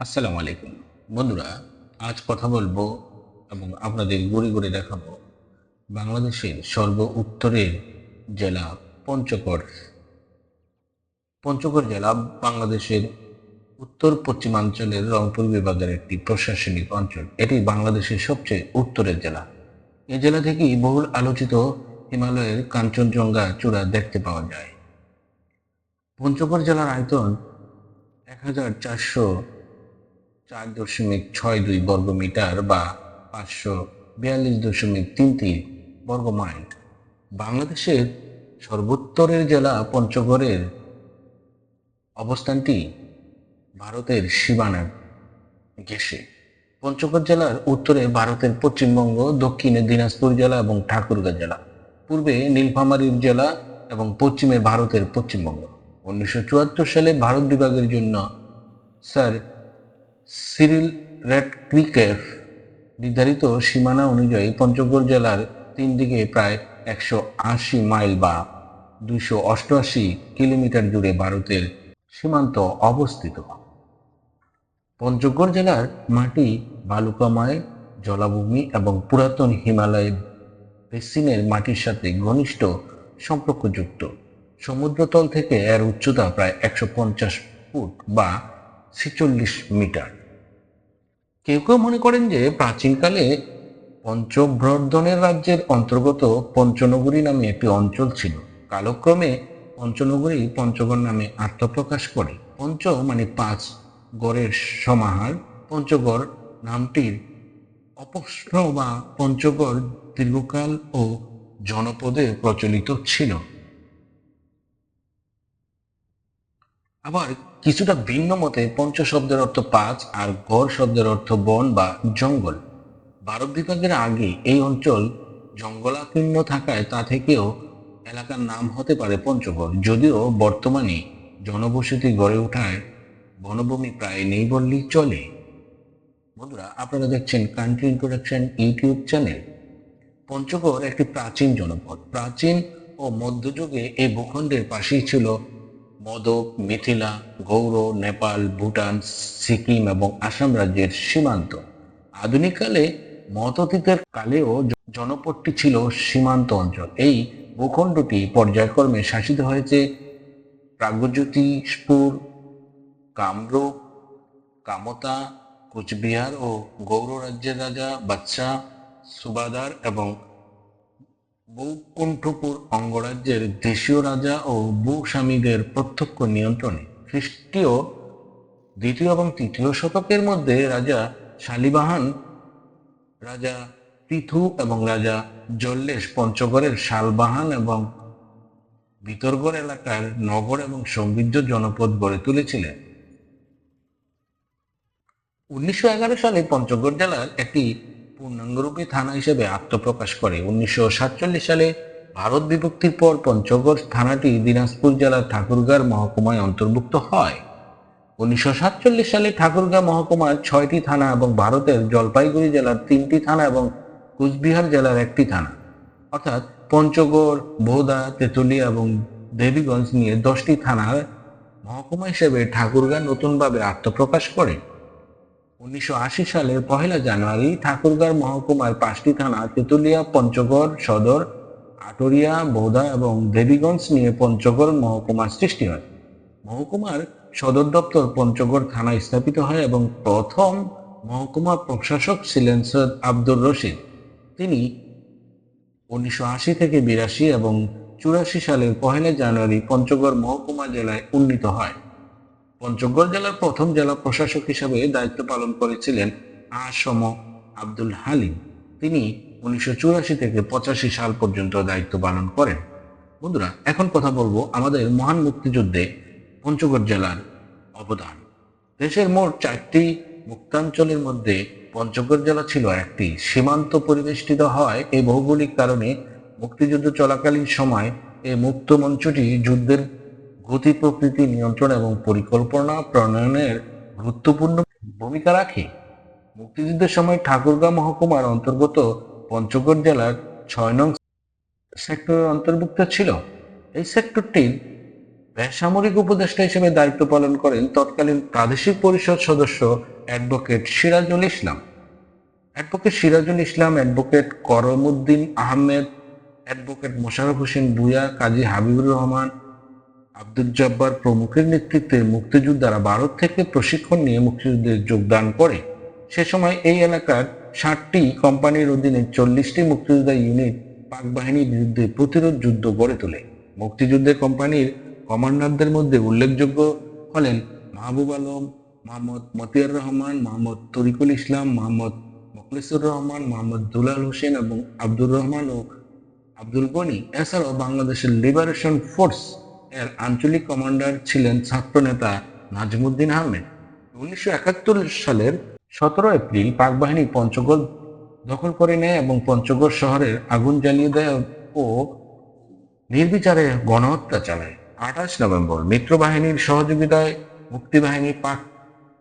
আসসালামু আলাইকুম। বন্ধুরা, আজ কথা বলব এবং আপনাদের গড়ে গড়ে দেখাবো বাংলাদেশের সর্ব উত্তরের জেলা পঞ্চগড়। পঞ্চগড় জেলা বাংলাদেশের উত্তর পশ্চিমাঞ্চলের রংপুর বিভাগের একটি প্রশাসনিক অঞ্চল। এটি বাংলাদেশের সবচেয়ে উত্তরের জেলা। এ জেলা থেকেই বহুল আলোচিত হিমালয়ের কাঞ্চনজঙ্ঘা চূড়া দেখতে পাওয়া যায়। পঞ্চগড় জেলার আয়তন এক হাজার চারশো চার দশমিক ছয় দুই বর্গ মিটার বা পাঁচশো বিয়াল্লিশ দশমিক তিন তিন বর্গ মাইল বাংলাদেশের সর্বোত্তরের জেলা পঞ্চগড়ের অবস্থানটি ভারতের সীমানা ঘেঁষে। পঞ্চগড় জেলার উত্তরে ভারতের পশ্চিমবঙ্গ, দক্ষিণে দিনাজপুর জেলা এবং ঠাকুরগাঁ জেলা। পূর্বে নীলফামারীর জেলা এবং পশ্চিমে ভারতের পশ্চিমবঙ্গ। উনিশশো চুয়াত্তর সালে ভারত বিভাগের জন্য স্যার সিরিল রেডক্লিফের নির্ধারিত সীমানা অনুযায়ী পঞ্চগড় জেলার তিন দিকে প্রায় একশো আশি মাইল বা দুইশো অষ্টআশি কিলোমিটার জুড়ে ভারতের সীমান্ত অবস্থিত। পঞ্চগড় জেলার মাটি বালুকাময়, জলাভূমি এবং পুরাতন হিমালয় বেসিনের মাটির সাথে ঘনিষ্ঠ সম্পর্কযুক্ত। সমুদ্রতল থেকে এর উচ্চতা প্রায় একশো পঞ্চাশ ফুট বা ছেচল্লিশ মিটার। কেউ কেউ মনে করেন যে প্রাচীনকালে পঞ্চব্রর্ধনের রাজ্যের অন্তর্গত পঞ্চনগরী নামে একটি অঞ্চল ছিল। কালক্রমে পঞ্চনগরী পঞ্চগড় নামে আত্মপ্রকাশ করে। পঞ্চ মানে পাঁচ গড়ের সমাহার। পঞ্চগড় নামটির অপস্র বা পঞ্চগড় দীর্ঘকাল ও জনপদে প্রচলিত ছিল। আবার কিছুটা ভিন্ন মতে পঞ্চ শব্দের অর্থ পাঁচ আর গড় শব্দের অর্থ বন বা জঙ্গল। ভারত বিভাগের আগে এই অঞ্চল জঙ্গলাকীর্ণ থাকায় তা থেকেও এলাকার নাম হতে পারে পঞ্চগড়, যদিও বর্তমানে জনবসতি গড়ে ওঠায় বনভূমি প্রায় নেই বললেই চলে। বন্ধুরা, আপনারা দেখছেন country introduction YouTube channel Panchagarh একটি প্রাচীন জনপদ। প্রাচীন ও মধ্যযুগে এই ভূখণ্ডের পাশেই ছিল মদক, মিথিলা, গৌর, নেপাল, ভুটান, সিকিম এবং আসাম রাজ্যের সীমান্ত। আধুনিককালে মততীতের কালেও জনপদটি ছিল সীমান্ত অঞ্চল। এই ভূখণ্ডটি পর্যায়ক্রমে শাসিত হয়েছে প্রাগজ্যোতিষপুর কামরূপ, কামতা, কোচবিহার ও গৌর রাজ্যের রাজা, বাদশাহ, সুবাদার এবং বৈকুণ্ঠপুর অঙ্গরাজ্যের দেশীয় রাজা ও ভূস্বামীদের প্রত্যক্ষ নিয়ন্ত্রণে খ্রিস্টীয় দ্বিতীয় এবং তৃতীয় শতকের মধ্যে রাজা শালিবাহন, রাজা পৃথু এবং রাজা জল্লেশ পঞ্চগড়ের শালবাহান এবং ভিতরগড় এলাকার নগর এবং সমৃদ্ধ জনপদ গড়ে তুলেছিলেন। উনিশশো এগারো সালে পঞ্চগড় জেলার একটি পূর্ণাঙ্গরূপী থানা হিসেবে আত্মপ্রকাশ করে। উনিশশো সাতচল্লিশ সালে ভারত বিভক্তির পর পঞ্চগড় থানাটি দিনাজপুর জেলার ঠাকুরগাঁর মহকুমায় অন্তর্ভুক্ত হয়। উনিশশো সাতচল্লিশ সালে ঠাকুরগাঁ মহকুমার ছয়টি থানা এবং ভারতের জলপাইগুড়ি জেলার তিনটি থানা এবং কুচবিহার জেলার একটি থানা। অর্থাৎ পঞ্চগড় বোদা তেঁতুলিয়া এবং দেবীগঞ্জ নিয়ে দশটি থানার মহকুমা হিসেবে ঠাকুরগাঁ নতুনভাবে আত্মপ্রকাশ করে। উনিশশো আশি সালের পহেলা জানুয়ারি ঠাকুরগাঁও মহকুমার পাঁচটি থানা তেঁতুলিয়া, পঞ্চগড় সদর, আটরিয়া, বোদা এবং দেবীগঞ্জ নিয়ে পঞ্চগড় মহকুমার সৃষ্টি হয়। মহকুমার সদর দপ্তর পঞ্চগড় থানায় স্থাপিত হয় এবং প্রথম মহকুমা প্রশাসক ছিলেন সৈয়দ আব্দুর রশিদ। তিনি উনিশশো আশি থেকে বিরাশি এবং চুরাশি সালের পহেলা জানুয়ারি পঞ্চগড় মহকুমা জেলায় উন্নীত হয়। পঞ্চগড় জেলার প্রথম জেলা প্রশাসক হিসাবে দায়িত্ব পালন করেছিলেন আসম আব্দুল হালিম। তিনি উনিশশো চুরাশি থেকে পঁচাশি সাল পর্যন্ত দায়িত্ব পালন করেন। বন্ধুরা, এখন কথা বলব আমাদের মহান মুক্তিযুদ্ধে পঞ্চগড় জেলার অবদান। দেশের মোট চারটি মুক্তাঞ্চলের মধ্যে পঞ্চগড় জেলা ছিল একটি। সীমান্ত পরিবেষ্টিত হয় এই ভৌগোলিক কারণে মুক্তিযুদ্ধ চলাকালীন সময় এই মুক্ত মঞ্চটি যুদ্ধের গতি প্রকৃতি নিয়ন্ত্রণ এবং পরিকল্পনা প্রণয়নের গুরুত্বপূর্ণ ভূমিকা রাখে। মুক্তিযুদ্ধের সময় ঠাকুরগাঁও মহকুমার অন্তর্গত পঞ্চগড় জেলার ছয় নং সেক্টরের অন্তর্ভুক্ত ছিল। এই সেক্টরটির বেসামরিক উপদেষ্টা হিসেবে দায়িত্ব পালন করেন তৎকালীন প্রাদেশিক পরিষদ সদস্য advocate Sirajul Islam. Advocate Sirajul Islam, advocate Karamuddin Ahmed, advocate Mosharraf Hossain বুয়া কাজী হাবিবুর রহমান আব্দুল জব্বার প্রমুখের নেতৃত্বে মুক্তিযোদ্ধারা ভারত থেকে প্রশিক্ষণ নিয়ে মুক্তিযুদ্ধে যোগদান করে। সে সময় এই এলাকার ষাটটি কোম্পানির অধীনে চল্লিশটি মুক্তিযোদ্ধা ইউনিট পাক বাহিনীর বিরুদ্ধে প্রতিরোধ যুদ্ধ গড়ে তোলে। মুক্তিযুদ্ধের কোম্পানির কমান্ডারদের মধ্যে উল্লেখযোগ্য হলেন মাহবুব আলম, মোহাম্মদ মতিয়ার রহমান, মোহাম্মদ তরিকুল ইসলাম, মোহাম্মদ মুখলিসুর রহমান, মোহাম্মদ দুলাল হোসেন এবং আব্দুর রহমান ও আব্দুল গনি। এছাড়াও বাংলাদেশের লিবারেশন ফোর্স এর আঞ্চলিক কমান্ডার ছিলেন ছাত্রনেতা নাজমুদ্দিন আহমেদ। উনিশশো একাত্তর সালের সতেরো এপ্রিল পাক বাহিনী পঞ্চগড় দখল করে নেয় এবং পঞ্চগড় শহরের আগুন জ্বালিয়ে দেয় ও নির্বিচারে গণহত্যা চালায়। আঠাশ নভেম্বর মিত্র বাহিনীর সহযোগিতায় মুক্তিবাহিনী পাক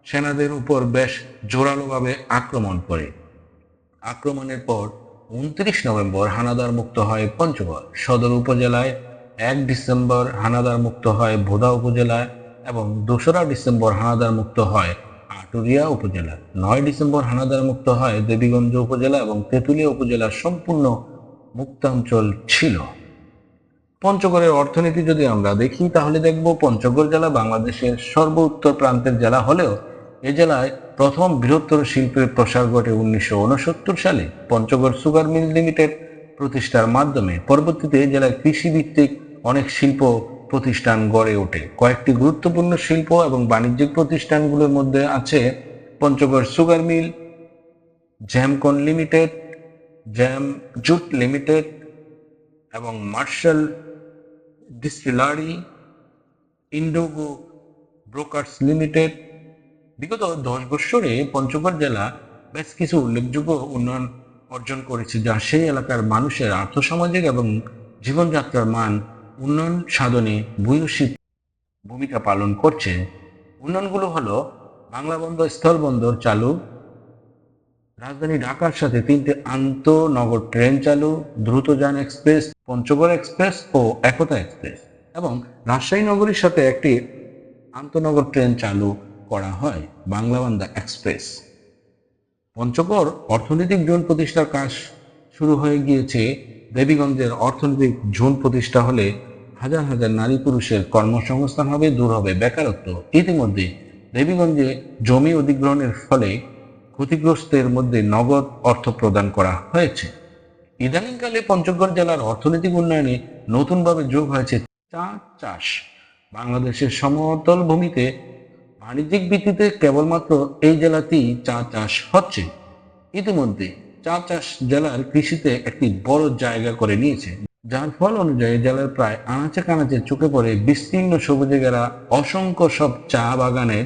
সেনাদের উপর বেশ জোরালোভাবে আক্রমণ করে। আক্রমণের পর উনত্রিশ নভেম্বর হানাদার মুক্ত হয় পঞ্চগড় সদর উপজেলায় এক ডিসেম্বর হানাদার মুক্ত হয় ভোদা উপজেলায় এবং দোসরা ডিসেম্বর হানাদার মুক্ত হয় আটুরিয়া উপজেলা নয় ডিসেম্বর হানাদার মুক্ত হয় দেবীগঞ্জ উপজেলা এবং তেঁতুলিয়া উপজেলার সম্পূর্ণ মুক্তাঞ্চল ছিল। পঞ্চগড়ের অর্থনীতি যদি আমরা দেখি, তাহলে দেখব পঞ্চগড় জেলা বাংলাদেশের সর্ব উত্তর প্রান্তের জেলা হলেও এ জেলায় প্রথম বৃহত্তর শিল্পের প্রসার ঘটে উনিশশো উনসত্তর সালে। পঞ্চগড় সুগার মিল লিমিটেড প্রতিষ্ঠার মাধ্যমে পরবর্তীতে জেলায় কৃষিভিত্তিক অনেক শিল্প প্রতিষ্ঠান গড়ে ওঠে। কয়েকটি গুরুত্বপূর্ণ শিল্প এবং বাণিজ্যিক প্রতিষ্ঠানগুলোর মধ্যে আছে Panchagarh sugar mill, Jamcon limited, Jam jute limited এবং Marshall distillery, Indogo brokers limited. বিগত দশ বৎসরে পঞ্চগড় জেলা বেশ কিছু উল্লেখযোগ্য উন্নয়ন অর্জন করেছে, যা সেই এলাকার মানুষের আর্থসামাজিক এবং জীবনযাত্রার মান উন্নয়ন সাধনে ভূয়সী ভূমিকা পালন করছে। উন্নয়নগুলো হলো বাংলা বন্দর, স্থল বন্দর চালু, রাজধানী ঢাকার সাথে তিনটে আন্তনগর ট্রেন চালু, দ্রুতযান এক্সপ্রেস, পঞ্চগড় এক্সপ্রেস ও একতা এক্সপ্রেস এবং রাজশাহী নগরীর সাথে একটি আন্তনগর ট্রেন চালু করা হয় বাংলাবান্দা এক্সপ্রেস। পঞ্চগড় অর্থনৈতিক জোন প্রতিষ্ঠার কাজ শুরু হয়ে গিয়েছে। দেবীগঞ্জের অর্থনৈতিক জোন প্রতিষ্ঠা হলে হাজার হাজার নারী পুরুষের কর্মসংস্থান হবে, দূর হবে, বেকারত্ব। ইতিমধ্যে দেবীগঞ্জে জমি অধিগ্রহণের ফলে ক্ষতিগ্রস্তের মধ্যে নগদ অর্থ প্রদান করা হয়েছে। ইদানিংকালে পঞ্চগড় জেলার অর্থনৈতিক উন্নয়নে নতুনভাবে যোগ হয়েছে চা চাষ। বাংলাদেশের সমতল ভূমিতে বাণিজ্যিক ভিত্তিতে কেবলমাত্র এই জেলাতেই চা চাষ হচ্ছে। ইতিমধ্যে চা চাষ জেলার কৃষিতে একটি বড় জায়গা করে নিয়েছে যার ফল অনুযায়ী জেলার প্রায় আনাচে কানাচে চোখে পড়ে বিস্তীর্ণ সবুজে ঘেরা অসংখ্য সব চা বাগানের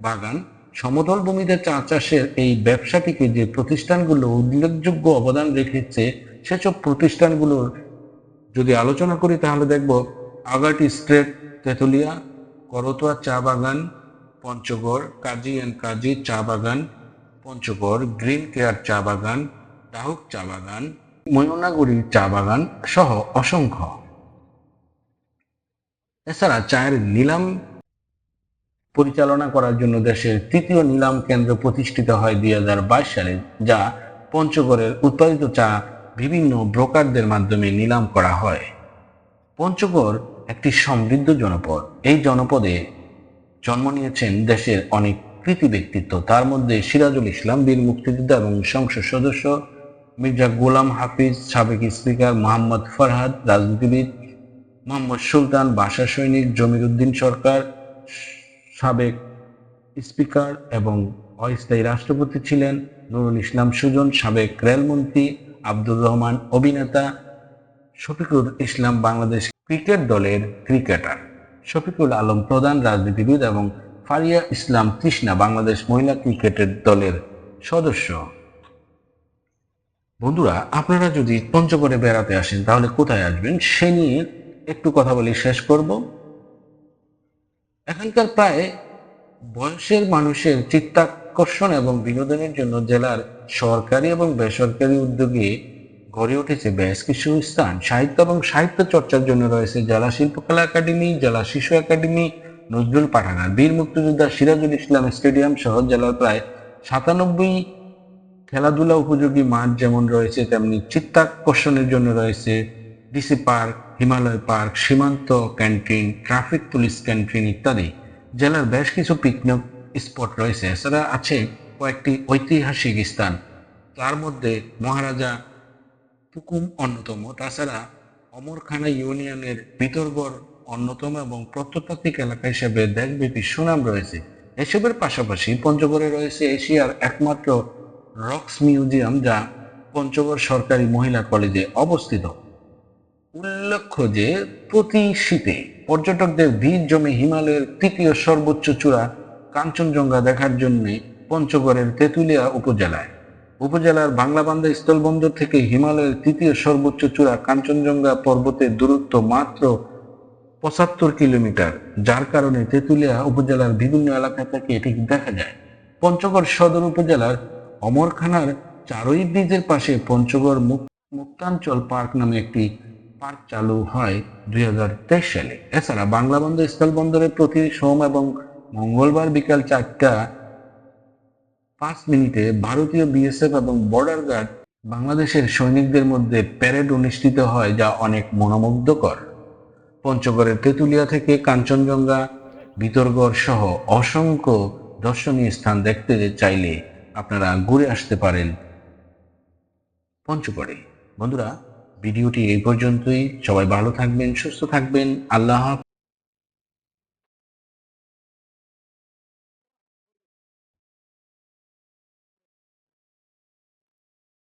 বাগান, সমতল ভূমিতে চা চাষের এই ব্যবসাটিকে যে প্রতিষ্ঠানগুলো উল্লেখযোগ্য অবদান রেখেছে, সেসব প্রতিষ্ঠানগুলোর যদি আলোচনা করি তাহলে দেখব আগাটি স্ট্রেট, তেতুলিয়া, করতোয়া চা বাগান, পঞ্চগড়, কাজী অ্যান্ড কাজী চা বাগান, পঞ্চগড়, গ্রিন কেয়ার চা বাগান, ডাহুক চা বাগান ময়নাগুড়ি চা বাগান সহ অসংখ্য। এছাড়া চায়ের নিলাম পরিচালনা করার জন্য দেশের তৃতীয় নিলাম কেন্দ্র প্রতিষ্ঠিত হয় দুই হাজার বাইশ সালে, যা পঞ্চগড়ের উৎপাদিত চা বিভিন্ন ব্রোকারদের মাধ্যমে নিলাম করা হয়। পঞ্চগড় একটি সমৃদ্ধ জনপদ। এই জনপদে জন্ম নিয়েছেন দেশের অনেক কৃতি ব্যক্তিত্ব। তার মধ্যে সিরাজুল ইসলাম, বীর মুক্তিযোদ্ধা এবং সংসদ সদস্য মির্জা গোলাম হাফিজ, সাবেক স্পিকার মোহাম্মদ ফরহাদ, রাজনীতিবিদ মোহাম্মদ সুলতান, বাসা সৈনিক জমির উদ্দিন সরকার, সাবেক স্পিকার এবং অস্থায়ী রাষ্ট্রপতি ছিলেন নুরুল ইসলাম সুজন, সাবেক রেলমন্ত্রী আব্দুর রহমান, অভিনেতা শফিকুল ইসলাম, বাংলাদেশ ক্রিকেট দলের ক্রিকেটার। শফিকুল আলম প্রধান রাজনীতিবিদ এবং ফারিয়া ইসলাম তৃষ্ণা, বাংলাদেশ মহিলা ক্রিকেটের দলের সদস্য। বন্ধুরা, আপনারা যদি পঞ্চগড়ে বেড়াতে আসেন, তাহলে কোথায় আসবেন? সে নিয়ে একটু কথা বলে শেষ করব। এখানকার প্রায় বয়সের মানুষের চিত্তাকর্ষণ এবং বিনোদনের জন্য জেলার সরকারি এবং বেসরকারি উদ্যোগে গড়ে উঠেছে বেশ কিছু স্থান। সাহিত্য এবং সাহিত্য চর্চার জন্য রয়েছে জেলা শিল্পকলা একাডেমি, জেলা শিশু একাডেমি, নজরুল পাঠাগার। বীর মুক্তিযোদ্ধা সিরাজুল ইসলাম স্টেডিয়াম সহ জেলার প্রায় সাতানব্বই খেলাধুলা উপযোগী মাঠ যেমন রয়েছে, তেমনি চিত্তাকর্ষণের জন্য রয়েছে DC park, Himalaya park, Simanta canteen, traffic police canteen ইত্যাদি। জেলার বেশ কিছু পিকনিক স্পট রয়েছে। এছাড়া আছে কয়েকটি ঐতিহাসিক স্থান। তার মধ্যে মহারাজা পুকুম অন্যতম। তাছাড়া অমরখানা ইউনিয়নের বিতর্গর অন্যতম এবং প্রত্নতাত্ত্বিক এলাকা হিসেবে দেশব্যাপী সুনাম রয়েছে। এসবের পাশাপাশি পঞ্চগড়ে রয়েছে এশিয়ার একমাত্র রক্স মিউজিয়াম, যা পঞ্চগড় সরকারি মহিলা কলেজে অবস্থিত, উল্লেখ্য যে প্রতি শীতে পর্যটকদের ভিড় জমে হিমালয়ের তৃতীয় সর্বোচ্চ চূড়া কাঞ্চনজঙ্ঘা দেখার জন্য পঞ্চগড়ের তেঁতুলিয়া উপজেলায়। উপজেলার বাংলাবান্ধা স্থলবন্দর থেকে হিমালয়ের তৃতীয় সর্বোচ্চ চূড়া কাঞ্চনজঙ্ঘা পর্বতের দূরত্ব মাত্র পঁচাত্তর কিলোমিটার, যার কারণে তেঁতুলিয়া উপজেলার বিভিন্ন এলাকা থেকে এটি দেখা যায়। পঞ্চগড় সদর উপজেলার অমরখানার চারই ব্রিজের পাশে পঞ্চগড় মুক্তাঞ্চল পার্ক নামে একটি পার্ক চালু হয় দুই সালে। এছাড়া বাংলাবন্দর স্থলবন্দরে প্রতি সোম এবং মঙ্গলবার বিকাল চারটা পাঁচ মিনিটে ভারতীয় বিএসএফ এবং বর্ডার গার্ড বাংলাদেশের সৈনিকদের মধ্যে প্যারেড অনুষ্ঠিত হয়, যা অনেক মনোমুগ্ধকর। পঞ্চগড়ের তেঁতুলিয়া থেকে কাঞ্চনজঙ্ঘা, বিতর্গড় সহ অসংখ্য দর্শনীয় স্থান দেখতে চাইলে আপনারা ঘুরে আসতে পারেন। পঞ্চগড়ে। বন্ধুরা, ভিডিওটি এই পর্যন্তই। সবাই ভালো থাকবেন, সুস্থ থাকবেন। আল্লাহ হাফেজ।